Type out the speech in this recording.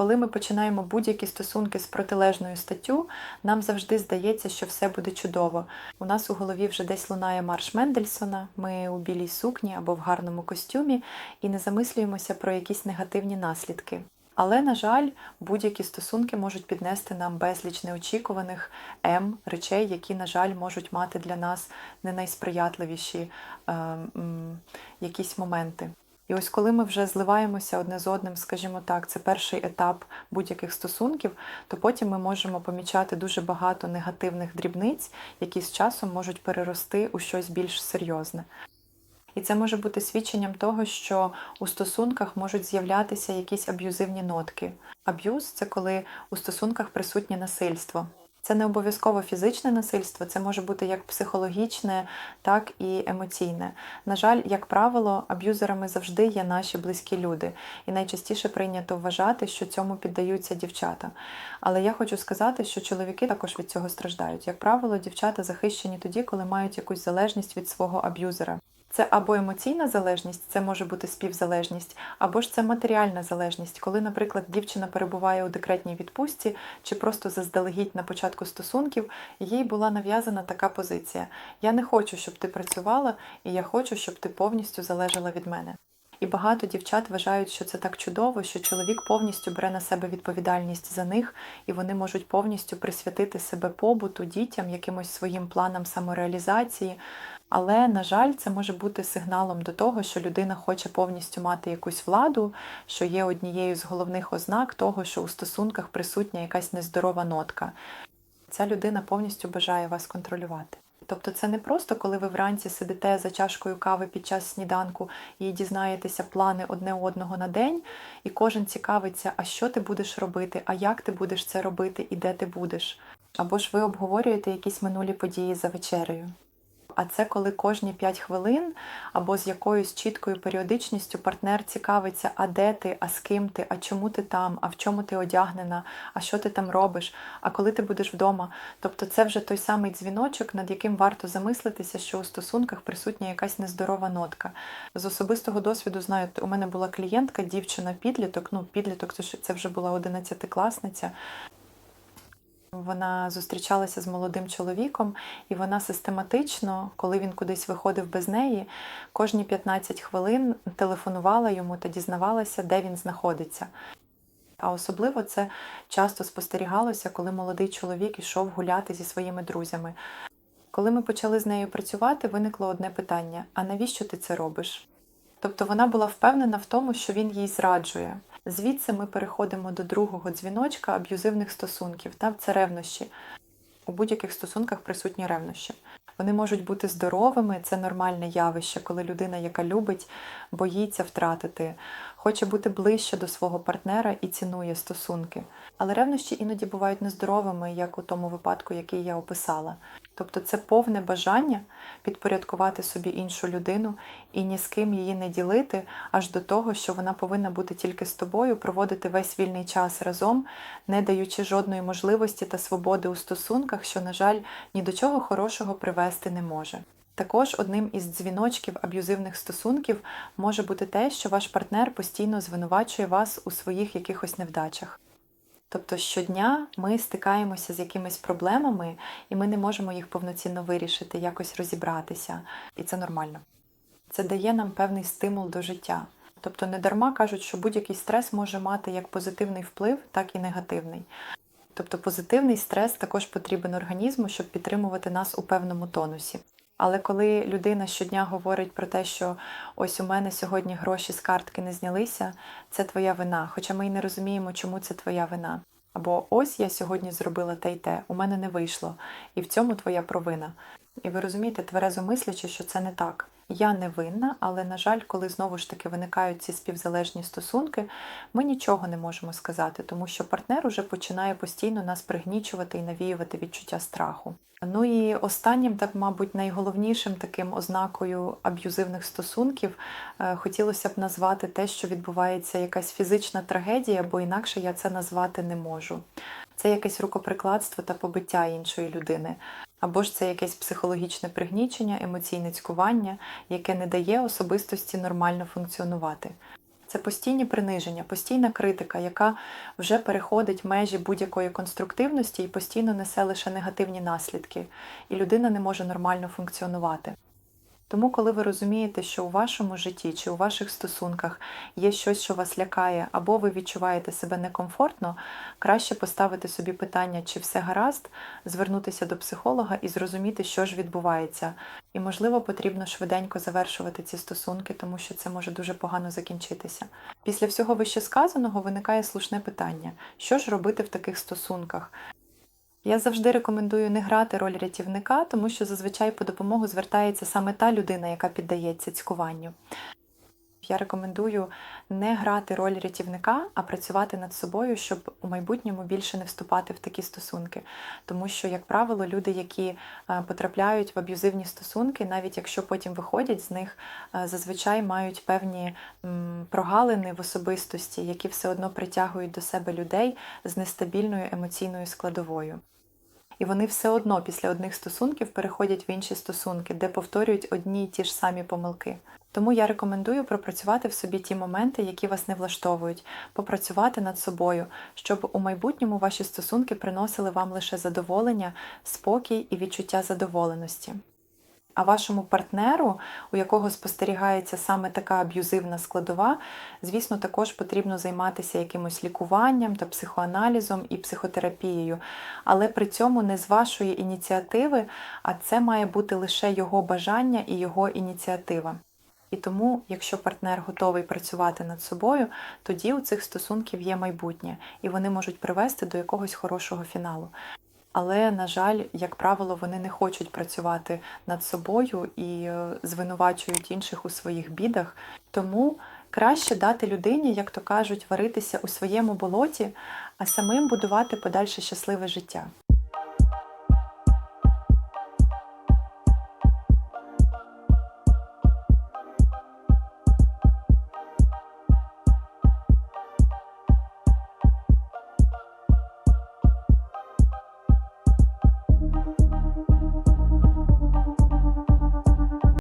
Коли ми починаємо будь-які стосунки з протилежною статтю, нам завжди здається, що все буде чудово. У нас у голові вже десь лунає марш Мендельсона, ми у білій сукні або в гарному костюмі і не замислюємося про якісь негативні наслідки. Але, на жаль, будь-які стосунки можуть піднести нам безліч неочікуваних М речей, які, на жаль, можуть мати для нас не найсприятливіші е, м, якісь моменти. І ось коли ми вже зливаємося одне з одним, скажімо так, це перший етап будь-яких стосунків, то потім ми можемо помічати дуже багато негативних дрібниць, які з часом можуть перерости у щось більш серйозне. І це може бути свідченням того, що у стосунках можуть з'являтися якісь аб'юзивні нотки. Аб'юз це коли у стосунках присутнє насильство. Це не обов'язково фізичне насильство, це може бути як психологічне, так і емоційне. На жаль, як правило, аб'юзерами завжди є наші близькі люди, і найчастіше прийнято вважати, що цьому піддаються дівчата. Але я хочу сказати, що чоловіки також від цього страждають. Як правило, дівчата захищені тоді, коли мають якусь залежність від свого аб'юзера. Це або емоційна залежність, це може бути співзалежність, або ж це матеріальна залежність, коли, наприклад, дівчина перебуває у декретній відпустці чи просто заздалегідь на початку стосунків, їй була нав'язана така позиція: Я не хочу, щоб ти працювала, і я хочу, щоб ти повністю залежала від мене. І багато дівчат вважають, що це так чудово, що чоловік повністю бере на себе відповідальність за них, і вони можуть повністю присвятити себе побуту, дітям, якимось своїм планам самореалізації. Але, на жаль, це може бути сигналом до того, що людина хоче повністю мати якусь владу, що є однією з головних ознак того, що у стосунках присутня якась нездорова нотка. Ця людина повністю бажає вас контролювати. Тобто це не просто, коли ви вранці сидите за чашкою кави під час сніданку і дізнаєтеся плани одне одного на день, і кожен цікавиться, а що ти будеш робити, а як ти будеш це робити і де ти будеш. Або ж ви обговорюєте якісь минулі події за вечерею. А це коли кожні 5 хвилин або з якоюсь чіткою періодичністю партнер цікавиться, а де ти, а з ким ти, а чому ти там, а в чому ти одягнена, а що ти там робиш, а коли ти будеш вдома. Тобто це вже той самий дзвіночок, над яким варто замислитися, що у стосунках присутня якась нездорова нотка. З особистого досвіду знаю, у мене була клієнтка, дівчина-підліток, ну підліток, це вже була 11-класниця. Вона зустрічалася з молодим чоловіком, і вона систематично, коли він кудись виходив без неї, кожні 15 хвилин телефонувала йому та дізнавалася, де він знаходиться. А особливо це часто спостерігалося, коли молодий чоловік ішов гуляти зі своїми друзями. Коли ми почали з нею працювати, виникло одне питання: а навіщо ти це робиш? Тобто вона була впевнена в тому, що він їй зраджує. Звідси ми переходимо до другого дзвіночка аб'юзивних стосунків. Та це ревнощі. У будь-яких стосунках присутні ревнощі. Вони можуть бути здоровими, це нормальне явище, коли людина, яка любить, боїться втратити, хоче бути ближче до свого партнера і цінує стосунки. Але ревнощі іноді бувають нездоровими, як у тому випадку, який я описала. Тобто це повне бажання підпорядкувати собі іншу людину і ні з ким її не ділити, аж до того, що вона повинна бути тільки з тобою, проводити весь вільний час разом, не даючи жодної можливості та свободи у стосунках, що, на жаль, ні до чого хорошого привести не може. Також одним із дзвіночків аб'юзивних стосунків може бути те, що ваш партнер постійно звинувачує вас у своїх якихось невдачах. Тобто щодня ми стикаємося з якимись проблемами, і ми не можемо їх повноцінно вирішити, якось розібратися. І це нормально. Це дає нам певний стимул до життя. Тобто, не дарма кажуть, що будь-який стрес може мати як позитивний вплив, так і негативний. Тобто позитивний стрес також потрібен організму, щоб підтримувати нас у певному тонусі. Але коли людина щодня говорить про те, що ось у мене сьогодні гроші з картки не знялися, це твоя вина. Хоча ми й не розуміємо, чому це твоя вина. Або ось я сьогодні зробила те й те, у мене не вийшло, і в цьому твоя провина. І ви розумієте, тверезо мислячи, що це не так. Я не винна, але, на жаль, коли знову ж таки виникають ці співзалежні стосунки, ми нічого не можемо сказати, тому що партнер уже починає постійно нас пригнічувати і навіювати відчуття страху. Ну і останнім, так, мабуть, найголовнішим таким ознакою аб'юзивних стосунків е, хотілося б назвати те, що відбувається якась фізична трагедія, бо інакше я це назвати не можу. Це якесь рукоприкладство та побиття іншої людини. Або ж це якесь психологічне пригнічення, емоційне цькування, яке не дає особистості нормально функціонувати. Це постійні приниження, постійна критика, яка вже переходить межі будь-якої конструктивності і постійно несе лише негативні наслідки, і людина не може нормально функціонувати. Тому, коли ви розумієте, що у вашому житті чи у ваших стосунках є щось, що вас лякає, або ви відчуваєте себе некомфортно, краще поставити собі питання, чи все гаразд, звернутися до психолога і зрозуміти, що ж відбувається. І, можливо, потрібно швиденько завершувати ці стосунки, тому що це може дуже погано закінчитися. Після всього вищесказаного виникає слушне питання: що ж робити в таких стосунках? Я завжди рекомендую не грати роль рятівника, тому що зазвичай по допомогу звертається саме та людина, яка піддається цькуванню. Я рекомендую не грати роль рятівника, а працювати над собою, щоб у майбутньому більше не вступати в такі стосунки. Тому що, як правило, люди, які е, потрапляють в аб'юзивні стосунки, навіть якщо потім виходять з них, е, зазвичай мають певні прогалини в особистості, які все одно притягують до себе людей з нестабільною емоційною складовою. І вони все одно після одних стосунків переходять в інші стосунки, де повторюють одні й ті ж самі помилки. Тому я рекомендую пропрацювати в собі ті моменти, які вас не влаштовують, попрацювати над собою, щоб у майбутньому ваші стосунки приносили вам лише задоволення, спокій і відчуття задоволеності. А вашому партнеру, у якого спостерігається саме така аб'юзивна складова, звісно, також потрібно займатися якимось лікуванням та психоаналізом і психотерапією, але при цьому не з вашої ініціативи, а це має бути лише його бажання і його ініціатива. І тому, якщо партнер готовий працювати над собою, тоді у цих стосунків є майбутнє, і вони можуть привести до якогось хорошого фіналу. Але, на жаль, як правило, вони не хочуть працювати над собою і е, звинувачують інших у своїх бідах. Тому краще дати людині, як то кажуть, варитися у своєму болоті, а самим будувати подальше щасливе життя.